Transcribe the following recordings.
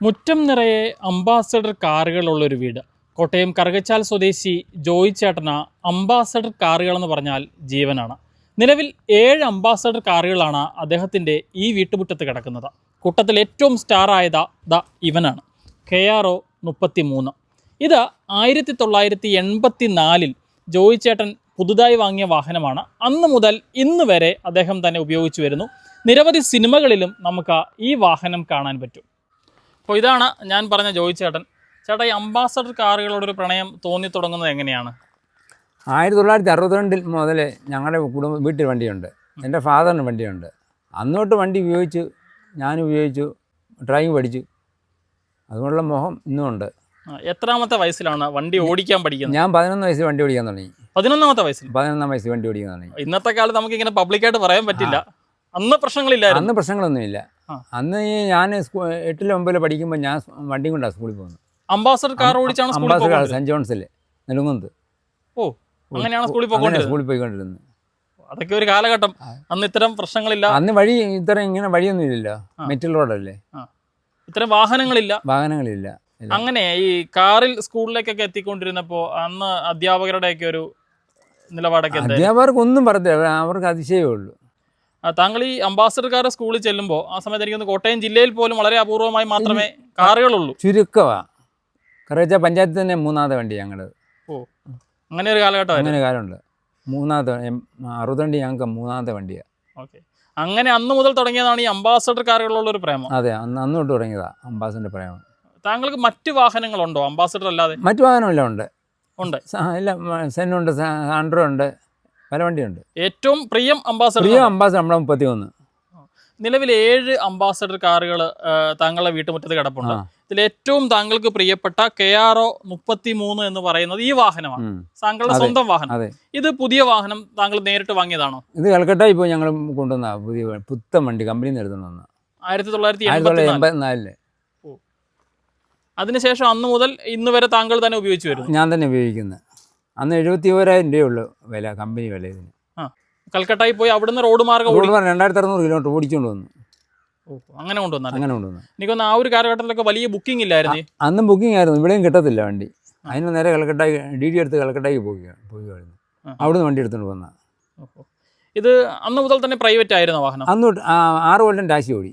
മുറ്റം നിറയെ അംബാസഡർ കാറുകളുള്ളൊരു വീട്. കോട്ടയം കറുകച്ചാൽ സ്വദേശി ജോയി ചേട്ടന അംബാസഡർ കാറുകൾ എന്ന് പറഞ്ഞാൽ ജീവനാണ്. നിലവിൽ ഏഴ് അംബാസഡർ കാറുകളാണ് അദ്ദേഹത്തിന്റെ ഈ വീട്ടുമുറ്റത്ത് കിടക്കുന്നത്. കൂട്ടത്തിൽ ഏറ്റവും സ്റ്റാർ ആയത് ദ ഇവനാണ്. കെ ആർ ഒ മുപ്പത്തി മൂന്ന് ഇത് ആയിരത്തി തൊള്ളായിരത്തി എൺപത്തി നാലിൽ ജോയി ചേട്ടൻ പുതുതായി വാങ്ങിയ വാഹനമാണ്. അന്ന് മുതൽ ഇന്ന് വരെ അദ്ദേഹം തന്നെ ഉപയോഗിച്ചു വരുന്നു. നിരവധി സിനിമകളിലും നമുക്ക് ഈ വാഹനം കാണാൻ പറ്റും. അപ്പോൾ ഇതാണ് ഞാൻ പറഞ്ഞ ജോയി ചേട്ടൻ ചേട്ടാ ഈ അംബാസഡർ കാറുകളോടൊരു പ്രണയം തോന്നി തുടങ്ങുന്നത് എങ്ങനെയാണ്? ആയിരത്തി തൊള്ളായിരത്തി അറുപത്തിരണ്ടിൽ മുതൽ ഞങ്ങളുടെ കുടുംബ വീട്ടിൽ വണ്ടിയുണ്ട്. എന്റെ ഫാദറിന് വണ്ടിയുണ്ട്. അന്നോട്ട് വണ്ടി ഉപയോഗിച്ചു ഞാൻ ഉപയോഗിച്ചു ഡ്രൈവിംഗ് പഠിച്ചു. അതുകൊണ്ടുള്ള മോഹം ഇന്നും ഉണ്ട്. ആ, എത്രാമത്തെ വയസ്സിലാണ് വണ്ടി ഓടിക്കാൻ പഠിക്കുന്നത്? ഞാൻ പതിനൊന്ന് വയസ്സിൽ വണ്ടി ഓടിക്കാൻ തുടങ്ങി. പതിനൊന്നാമത്തെ വയസ്സിൽ? പതിനൊന്നാം വയസ്സിൽ വണ്ടി ഓടിക്കാൻ തുടങ്ങി. ഇന്നത്തെ കാലത്ത് നമുക്ക് ഇങ്ങനെ പബ്ലിക്കായിട്ട് പറയാൻ പറ്റില്ല. അന്ന് പ്രശ്നങ്ങളില്ല അന്ന് പ്രശ്നങ്ങളൊന്നുമില്ല. അന്ന് ഈ ഞാൻ എട്ടിലും ഒമ്പതിലോ പഠിക്കുമ്പോൾ ഞാൻ വണ്ടി വണ്ടിയും കൊണ്ടാണ് സ്കൂളിൽ പോകുന്നത്. അംബാസഡർ കാർ ഓടിച്ചാണ് അംബാസഡർ കാർ സെന്റ് ജോൺസിൽ നെടുങ്കുന്ന് ഓ അങ്ങനെയാണ് സ്കൂളിൽ പോകുന്നത് സ്കൂളിൽ പോയിക്കൊണ്ടിരുന്നത്. അതൊക്കെ ഒരു കാലഘട്ടം. അന്ന് ഇത്തരം പ്രശ്നങ്ങളില്ല. അന്ന് വഴി ഇത്തരം ഇങ്ങനെ വഴിയൊന്നും ഇല്ലല്ലോ. മെറ്റൽ റോഡല്ലേ ഇത്തരം വാഹനങ്ങളില്ല. വാഹനങ്ങളില്ല. അങ്ങനെ ഈ കാറിൽ സ്കൂളിലേക്കൊക്കെ എത്തിക്കൊണ്ടിരുന്നപ്പോൾ അന്ന് അധ്യാപകരുടെയൊക്കെ ഒരു നിലപാടൊക്കെ അധ്യാപകർക്ക് ഒന്നും പറയത്തില്ല അവർക്ക് അതിശയമേ ഉള്ളൂ. താങ്കൾ ഈ അംബാസഡർ കാർ സ്കൂളിൽ ചെല്ലുമ്പോൾ ആ സമയത്ത് എനിക്കൊന്ന് കോട്ടയം ജില്ലയിൽ പോലും വളരെ അപൂർവമായി മാത്രമേ കാറുകളുള്ളൂ. ചുരുക്കവാ. കറവച്ച പഞ്ചായത്തിൽ തന്നെ മൂന്നാമത്തെ വണ്ടി ഞങ്ങൾ ഓ അങ്ങനെ ഒരു കാലഘട്ടം അങ്ങനെ കാലമുണ്ട്. മൂന്നാമത്തെ അറുപത്തിരണ്ട് ഞങ്ങൾക്ക് മൂന്നാമത്തെ വണ്ടിയാണ് ഓക്കെ. അങ്ങനെ അന്ന് മുതൽ തുടങ്ങിയതാണ് ഈ അംബാസഡർ കാറുകളുള്ള ഒരു പ്രേമം. അതെ അന്ന് അന്ന് തൊട്ട് തുടങ്ങിയതാ അംബാസഡർ പ്രേമം. താങ്കൾക്ക് മറ്റ് വാഹനങ്ങളുണ്ടോ? അംബാസഡർ അല്ലാതെ? മറ്റു വാഹനമെല്ലാം ഉണ്ട്. ഉണ്ട്. എല്ലാം സെന്നുണ്ട് സാൻഡ്രോ ഉണ്ട്. വണ്ടിയുണ്ട്. ഏറ്റവും പ്രിയം അംബാസഡർ പ്രിയ അംബാസഡർ നമ്മുടെ മുപ്പത്തി ഒന്ന് നിലവിൽ ഏഴ് അംബാസഡർ കാറുകൾ താങ്കളുടെ വീട്ടുമുറ്റത്ത് കിടപ്പുണ്ട്. ഇതിൽ ഏറ്റവും താങ്കൾക്ക് പ്രിയപ്പെട്ട കെ ആർ ഒ മുപ്പത്തി മൂന്ന് എന്ന് പറയുന്നത് ഈ വാഹനമാണ്. താങ്കളുടെ സ്വന്തം വാഹനം. ഇത് പുതിയ വാഹനം താങ്കൾ നേരിട്ട് വാങ്ങിയതാണോ? ഇത് കൽക്കട്ട ഇപ്പോൾ ഞങ്ങൾ കൊണ്ടുവന്ന പുതിയ പുത്തൻ വണ്ടി കമ്പനി നിന്ന് ആയിരത്തി തൊള്ളായിരത്തി എൺപത്തിനാലിൽ അതിനുശേഷം അന്ന് മുതൽ ഇന്ന് വരെ താങ്കൾ തന്നെ ഉപയോഗിച്ചു വരുന്നു? ഞാൻ തന്നെ ഉപയോഗിക്കുന്നത് അന്ന് എഴുപത്തി ഓരായിരം രൂപയുള്ളൂ വില കമ്പനി വില ഇതിന് ആ കൽക്കട്ടയിൽ പോയി അവിടുന്ന് റോഡ് മാർഗം റോഡ് മാർഗം രണ്ടായിരത്തി അറുന്നൂറ് കിലോമീറ്റർ ഓടിച്ചുകൊണ്ട് വന്നു. അങ്ങനെ കൊണ്ടുവന്നു? അങ്ങനെ കൊണ്ടുവന്നു. എനിക്കൊന്ന് ആ ഒരു കാലഘട്ടത്തിലൊക്കെ വലിയ ബുക്കിംഗ് ഇല്ലായിരുന്നു? അന്നും ബുക്കിംഗ് ആയിരുന്നു ഇവിടെയും കിട്ടത്തില്ല വണ്ടി. അതിന് നേരെ കൽക്കട്ടായി ഡി ഡി എടുത്ത് കൽക്കട്ടായി പോയി പോയിരുന്നു ആ. അവിടുന്ന് വണ്ടി എടുത്തുകൊണ്ട് വന്ന. ഇത് അന്ന് മുതൽ തന്നെ പ്രൈവറ്റ് ആയിരുന്നു വാഹനം? അന്ന് ആറ് കൊല്ലം ടാക്സി ഓടി.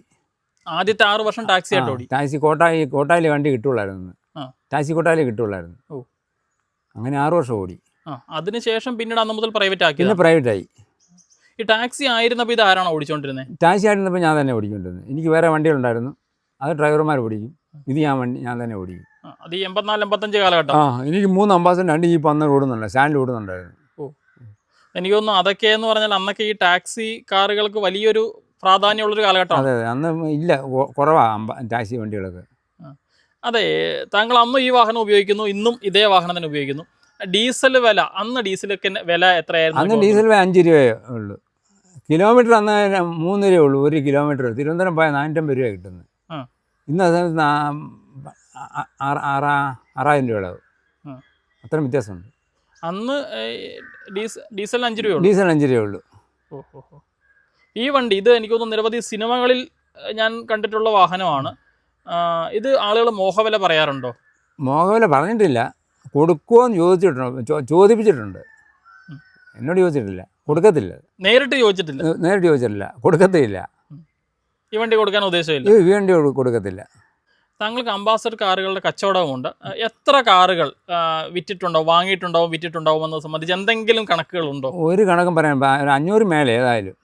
ആദ്യത്തെ ആറ് വർഷം ടാക്സി ആയിട്ട് ഓടി. ടാക്സി കോട്ടായി കോട്ടായിൽ വണ്ടി കിട്ടുള്ളായിരുന്നു. ടാക്സി കോട്ടായിൽ കിട്ടുള്ളായിരുന്നു ഓ. അങ്ങനെ ആറു വർഷം ഓടി. ആ അതിനുശേഷം പിന്നീട് അന്ന് മുതൽ പ്രൈവറ്റ് ആക്കി പിന്നെ പ്രൈവറ്റ് ആയി. ഈ ടാക്സി ആയിരുന്നപ്പോൾ ഇത് ആരാണോ ഓടിച്ചോണ്ടിരുന്നത് ടാക്സി ആയിരുന്നപ്പോൾ ഞാൻ തന്നെ ഓടിക്കൊണ്ടിരുന്നത് എനിക്ക് വേറെ വണ്ടികളുണ്ടായിരുന്നു. അത് ഡ്രൈവർമാർ ഓടിക്കും ഇത് ഞാൻ വണ്ടി ഞാൻ തന്നെ ഓടിക്കും. അത് ഈ എൺപത്തിനാല് എൺപത്തഞ്ച് കാലഘട്ടം. ആ എനിക്ക് മൂന്ന് അംബാസഡർ രണ്ട് ജീപ്പ് അന്ന് ഓടുന്നുണ്ട്. സ്റ്റാൻഡിൽ ഓടുന്നുണ്ടായിരുന്നു. എനിക്ക് തോന്നുന്നു അതൊക്കെ എന്ന് പറഞ്ഞാൽ അന്നൊക്കെ ഈ ടാക്സി കാറുകൾക്ക് വലിയൊരു പ്രാധാന്യമുള്ളൊരു കാലഘട്ടമാണ്. അതെ അതെ. അന്ന് ഇല്ല കുറവാണ് കുറവാ ടാക്സി വണ്ടികളൊക്കെ. അതെ താങ്കൾ അന്നും ഈ വാഹനം ഉപയോഗിക്കുന്നു ഇന്നും ഇതേ വാഹനം തന്നെ ഉപയോഗിക്കുന്നു. ഡീസൽ വില അന്ന് ഡീസലൊക്കെ വില എത്രയായിരുന്നു അന്ന് ഡീസൽ വില അഞ്ച് രൂപയേ ഉള്ളൂ. കിലോമീറ്റർ അന്ന് മൂന്ന് രൂപയേ ഉള്ളൂ ഒരു കിലോമീറ്റർ. തിരുവനന്തപുരം പോയാൽ നാനൂറ്റമ്പത് രൂപ കിട്ടുന്നത്. ഇന്ന് അത് ആറായിരം രൂപയുടെ അത്രയും വ്യത്യാസമുണ്ട്. അന്ന് ഡീസൽ അഞ്ച് രൂപ ഡീസൽ അഞ്ച് രൂപയേ ഉള്ളൂ. ഈ വണ്ടി ഇത് എനിക്ക് തോന്നുന്നു നിരവധി സിനിമകളിൽ ഞാൻ കണ്ടിട്ടുള്ള വാഹനമാണ്. ഇത് ആളുകൾ മോഹവില പറയാറുണ്ടോ? മോഹവില പറഞ്ഞിട്ടില്ല. കൊടുക്കുമോ എന്ന് ചോദിച്ചിട്ടുണ്ട്. ചോദിപ്പിച്ചിട്ടുണ്ട്. എന്നോട് ചോദിച്ചിട്ടില്ല. കൊടുക്കത്തില്ല. നേരിട്ട് ചോദിച്ചിട്ടില്ല. നേരിട്ട് ചോദിച്ചിട്ടില്ല. കൊടുക്കത്തില്ല. ഈ വണ്ടി കൊടുക്കാൻ ഉദ്ദേശമില്ല. ഈ വണ്ടി കൊടുക്കത്തില്ല. താങ്കൾക്ക് അംബാസഡർ കാറുകളുടെ കച്ചവടവുമുണ്ട്. എത്ര കാറുകൾ വിറ്റിട്ടുണ്ടാവും വിറ്റിട്ടുണ്ടോ വാങ്ങിയിട്ടുണ്ടാവും വിറ്റിട്ടുണ്ടാവും എന്നത് സംബന്ധിച്ച് എന്തെങ്കിലും കണക്കുകളുണ്ടോ? ഒരു കണക്കും പറയാൻ അഞ്ഞൂറ് മേലെ ഏതായാലും.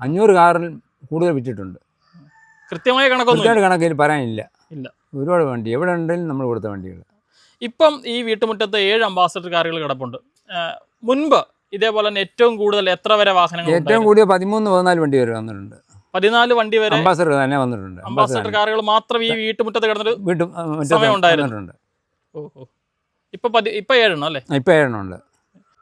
അഞ്ഞൂറ് കാറിൽ കൂടുതൽ വിറ്റിട്ടുണ്ട്. കൃത്യമായ കണക്കൊന്നും കൃത്യമായിട്ട് കണക്കിൽ പറയാനില്ല. ഇല്ല. ഒരുപാട് വണ്ടി എവിടെ ഉണ്ടെങ്കിലും നമ്മൾ കൊടുത്ത വണ്ടികൾ ഇപ്പം ഈ വീട്ടുമുറ്റത്ത് ഏഴ് അംബാസഡർ കാറുകൾ കിടപ്പുണ്ട്. ആ, മുൻപ് ഇതേപോലെ തന്നെ ഏറ്റവും കൂടുതൽ എത്ര വരെ വാഹനങ്ങൾ ഏറ്റവും ഉണ്ടായിരുന്നു? കൂടിയ പതിമൂന്ന് പതിനാല് വണ്ടി വരെ വന്നിട്ടുണ്ട്. പതിനാല് വണ്ടി വരെ അംബാസഡർ തന്നെ വന്നിട്ടുണ്ട്. അംബാസഡർ കാറുകൾ മാത്രം ഈ വീട്ടുമുറ്റത്ത് കിടന്നൊരു വീട്ടും ആ, മറ്റേ സമയം ഉണ്ടായിരുന്നു. വന്നിട്ടുണ്ട്. ഓ ഓ. ഇപ്പൊ പതി ഇപ്പൊ ഏഴെണ്ണം അല്ലേ? ഇപ്പം ഏഴെണ്ണം ഉണ്ട്.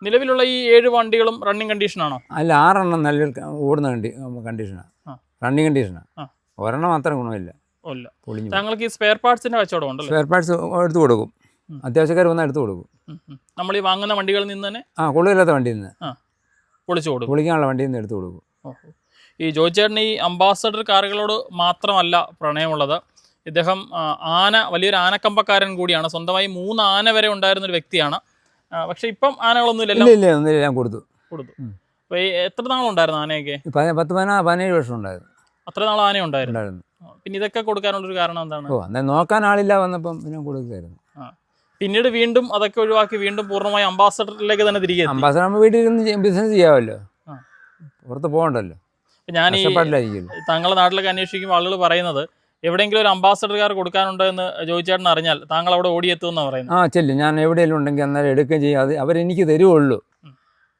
നിലവിലുള്ള ഈ ഏഴ് വണ്ടികളും റണ്ണിങ് കണ്ടീഷനാണോ അല്ല ആറെണ്ണം നല്ല ഓടുന്ന കണ്ടി കണ്ടീഷനാണ് ആ. റണ്ണിങ് കണ്ടീഷനാണ് ആ. ഒരെണ്ണം മാത്രം ഗുണമില്ല. ഇല്ല. പൊളിഞ്ഞു താങ്കൾക്ക് ഈ സ്പെയർ പാർട്സിന്റെ കച്ചവടം ഉണ്ടല്ലോ? സ്പെയർ പാർട്സ് എടുത്തു കൊടുക്കും. അത്യാവശ്യക്കാർ വന്നാൽ എടുത്ത് കൊടുക്കും. നമ്മൾ ഈ വാങ്ങുന്ന വണ്ടികളിൽ നിന്ന് തന്നെ? ആ കൊള്ളില്ലാത്ത വണ്ടിയിൽ നിന്ന്. പൊളിച്ചു കൊടുക്കും. പൊളിക്കാനുള്ള വണ്ടിയിൽ നിന്ന് എടുത്തു കൊടുക്കും. ഈ ജോയിച്ചേട്ടന് ഈ അംബാസഡർ കാറുകളോട് മാത്രമല്ല പ്രണയമുള്ളത്. ഇദ്ദേഹം ആന വലിയൊരു ആനക്കമ്പക്കാരൻ കൂടിയാണ്. സ്വന്തമായി മൂന്ന് ആന വരെ ഉണ്ടായിരുന്ന ഒരു വ്യക്തിയാണ് പക്ഷേ ഇപ്പം ആനകളൊന്നും ഇല്ല കൊടുത്തു. കൊടുത്തു. അപ്പോൾ ഈ എത്ര നാളുണ്ടായിരുന്നു ആനയൊക്കെ? പത്ത് പതിനാ പതിനേഴ് വർഷം ഉണ്ടായിരുന്നു. അത്ര നാൾ ആന ഉണ്ടായിരുന്നു. പിന്നെ ഇതൊക്കെ കൊടുക്കാനുള്ള ഒരു കാരണം എന്താണ്? ഓ അന്നേ നോക്കാൻ ആളില്ല വന്നപ്പം പിന്നെ കൊടുക്കുമായിരുന്നു പിന്നീട് വീണ്ടും അതൊക്കെ ഒഴിവാക്കി വീണ്ടും പൂർണമായി അംബാസഡറിലേക്ക് തന്നെ തിരികെ അംബാസഡർ നമ്മൾ വീട്ടിൽ ഇരുന്ന് ബിസിനസ് ചെയ്യാമല്ലോ. പുറത്ത് പോകണ്ടല്ലോ. ഞാൻ ഈ താങ്കളുടെ നാട്ടിലൊക്കെ അന്വേഷിക്കുമ്പോൾ ആളുകൾ പറയുന്നത് എവിടെയെങ്കിലും ഒരു അംബാസഡർ കാർ കൊടുക്കാനുണ്ടോ എന്ന് ജോയിച്ചേട്ടൻ അറിഞ്ഞാൽ താങ്കൾ അവിടെ ഓടിയെത്തുമെന്ന് പറയുന്നത്. ആ ചെല്ലും. ഞാൻ എവിടെയെങ്കിലും ഉണ്ടെങ്കിൽ അന്നേരം എടുക്കുകയും ചെയ്യും. അത് അവരെനിക്ക് തരുവുള്ളൂ.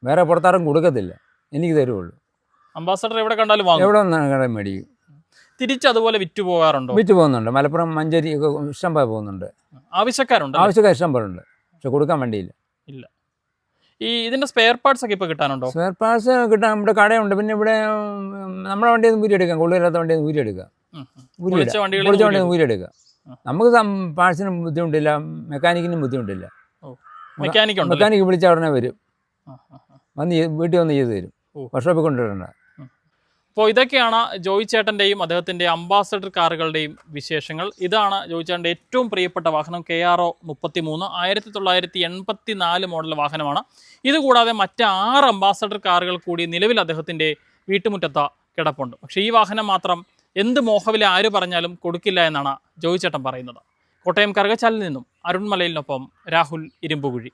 വേറെ പുറത്താരും കൊടുക്കത്തില്ല. എനിക്ക് തരുവുള്ളൂ അംബാസഡർ എവിടെ കണ്ടാലും വാങ്ങും. എവിടെ വന്നാണ് കട മേടിക്കും. തിരിച്ച് അതുപോലെ വിറ്റ് പോകാറുണ്ടോ? വിറ്റ് പോകുന്നുണ്ട്. മലപ്പുറം മഞ്ചേരി ഒക്കെ ഇഷ്ടം പോലെ പോകുന്നുണ്ട്. ആവശ്യക്കാരുണ്ട് ആവശ്യക്കാർ ഇഷ്ടം പോലെ ഉണ്ട് പക്ഷെ കൊടുക്കാൻ വേണ്ടിയില്ല. ഇല്ല. ഈ ഇതിന്റെ സ്പെയർ പാർട്സ് ഒക്കെ ഇപ്പോൾ കിട്ടാനുണ്ടോ? സ്പെയർ പാർട്സ് കിട്ടാൻ നമ്മുടെ കടയുണ്ട്. പിന്നെ ഇവിടെ നമ്മുടെ വണ്ടിയിൽ നിന്ന് ഊരിയെടുക്കാം. കൊള്ളില്ലാത്ത വണ്ടിയിൽ നിന്ന് ഊരിയെടുക്കാം. പൊളിച്ച വണ്ടിയിൽ നിന്ന് ഊരിയെടുക്കാം. നമുക്ക് പാർട്സിനും ബുദ്ധിമുട്ടില്ല. മെക്കാനിക്കിനും ബുദ്ധിമുട്ടില്ല. മെക്കാനിക് മെക്കാനിക്ക് വിളിച്ചാൽ ഉടനെ വരും. വന്ന് വീട്ടിൽ വന്ന് ചെയ്ത് തരും. വർക്ക്ഷോപ്പിൽ കൊണ്ടുവരണ്ട. അപ്പോൾ ഇതൊക്കെയാണ് ജോയി ചേട്ടന്റെയും അദ്ദേഹത്തിന്റെ അംബാസഡർ കാറുകളുടെയും വിശേഷങ്ങൾ. ഇതാണ് ജോയി ചേട്ടന്റെ ഏറ്റവും പ്രിയപ്പെട്ട വാഹനം കെ ആർ ഒ മുപ്പത്തി മൂന്ന് ആയിരത്തി തൊള്ളായിരത്തി എൺപത്തി നാല് മോഡൽ വാഹനമാണ്. ഇതുകൂടാതെ മറ്റ് ആറ് അംബാസഡർ കാറുകൾ കൂടി നിലവിൽ അദ്ദേഹത്തിന്റെ വീട്ടുമുറ്റത്ത് കിടപ്പുണ്ട്. പക്ഷേ ഈ വാഹനം മാത്രം എന്ത് മോഹവില ആര് പറഞ്ഞാലും കൊടുക്കില്ല എന്നാണ് ജോയി ചേട്ടൻ പറയുന്നത്. കോട്ടയം കറുകച്ചാലിൽ നിന്നും അരുൺമലയിലിനൊപ്പം രാഹുൽ ഇരുമ്പുകുഴി.